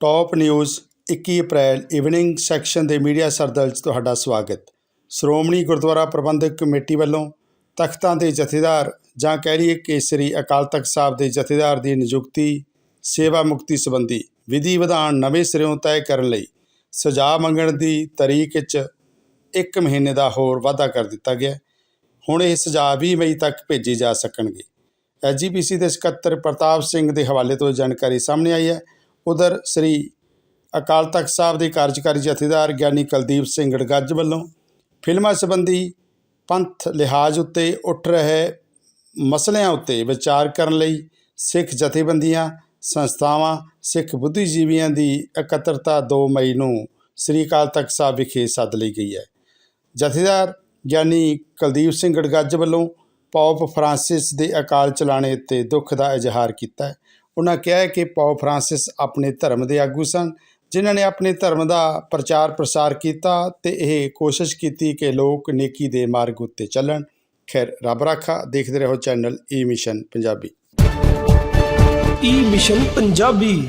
Top news 21 April evening section ਦੇ media ਸਰਦਲ 'ਚ ਤੁਹਾਡਾ ਸਵਾਗਤ। ਸ਼੍ਰੋਮਣੀ ਗੁਰਦੁਆਰਾ ਪ੍ਰਬੰਧਕ ਕਮੇਟੀ ਵੱਲੋਂ ਤਖਤਾਂ ਦੇ ਜਥੇਦਾਰ ਜਾਂ ਕਹਿ ਲਈਏ ਕਿ ਸ਼੍ਰੀ ਅਕਾਲ ਤਖਤ ਸਾਹਿਬ ਦੇ ਜਥੇਦਾਰ ਦੀ ਨਿਯੁਕਤੀ, ਸੇਵਾ ਮੁਕਤੀ ਸੰਬੰਧੀ ਵਿਧੀ ਵਿਧਾਨ ਨਵੇਂ ਸਿਰਿਓਂ ਤੈਅ ਕਰਨ ਲਈ ਸੁਝਾਅ ਮੰਗਣ ਦੀ ਤਰੀਕ 'ਚ ਇੱਕ ਮਹੀਨੇ ਦਾ ਹੋਰ ਵਾਧਾ ਕਰ ਦਿੱਤਾ ਗਿਆ। ਹੁਣ ਇਹ ਸੁਝਾਅ 20 ਮਈ ਤੱਕ ਭੇਜੀ ਜਾ ਸਕਣਗੇ। ਐਸਜੀਪੀਸੀ ਦੇ ਸਕੱਤਰ ਪ੍ਰਤਾਪ ਸਿੰਘ ਦੇ ਹਵਾਲੇ ਤੋਂ ਇਹ ਜਾਣਕਾਰੀ ਸਾਹਮਣੇ ਆਈ ਹੈ। ਉਧਰ ਸ੍ਰੀ ਅਕਾਲ ਤਖਤ ਸਾਹਿਬ ਦੇ ਕਾਰਜਕਾਰੀ ਜਥੇਦਾਰ ਗਿਆਨੀ ਕੁਲਦੀਪ ਸਿੰਘ ਗੜਗੱਜ ਵੱਲੋਂ ਫਿਲਮਾਂ ਸੰਬੰਧੀ ਪੰਥ ਲਿਹਾਜ਼ ਉੱਤੇ ਉੱਠ ਰਹੇ ਮਸਲਿਆਂ ਉੱਤੇ ਵਿਚਾਰ ਕਰਨ ਲਈ ਸਿੱਖ ਜਥੇਬੰਦੀਆਂ, ਸੰਸਥਾਵਾਂ, ਸਿੱਖ ਬੁੱਧੀਜੀਵੀਆਂ ਦੀ ਇਕੱਤਰਤਾ 2 ਮਈ ਨੂੰ ਸ੍ਰੀ ਅਕਾਲ ਤਖਤ ਸਾਹਿਬ ਵਿਖੇ ਸੱਦ ਲਈ ਗਈ ਹੈ। ਜਥੇਦਾਰ ਗਿਆਨੀ ਕੁਲਦੀਪ ਸਿੰਘ ਗੜਗੱਜ ਵੱਲੋਂ ਪੌਪ ਫਰਾਂਸਿਸ ਦੇ ਅਕਾਲ ਚਲਾਣੇ ਉੱਤੇ ਦੁੱਖ ਦਾ ਇਜ਼ਹਾਰ ਕੀਤਾ ਉਹਨਾਂ ਕਿਹਾ ਕਿ ਪੌਪ ਫਰਾਂਸਿਸ ਆਪਣੇ ਧਰਮ ਦੇ ਆਗੂ ਸਨ, ਜਿਨ੍ਹਾਂ ਨੇ ਆਪਣੇ ਧਰਮ ਦਾ ਪ੍ਰਚਾਰ ਪ੍ਰਸਾਰ ਕੀਤਾ ਤੇ ਇਹ ਕੋਸ਼ਿਸ਼ ਕੀਤੀ ਕਿ ਲੋਕ ਨੇਕੀ ਦੇ ਮਾਰਗ ਉੱਤੇ ਚੱਲਣ। ਖੈਰ, ਰੱਬ ਰਾਖਾ, ਦੇਖਦੇ ਰਹੋ channel E mission Punjabi. E mission Punjabi.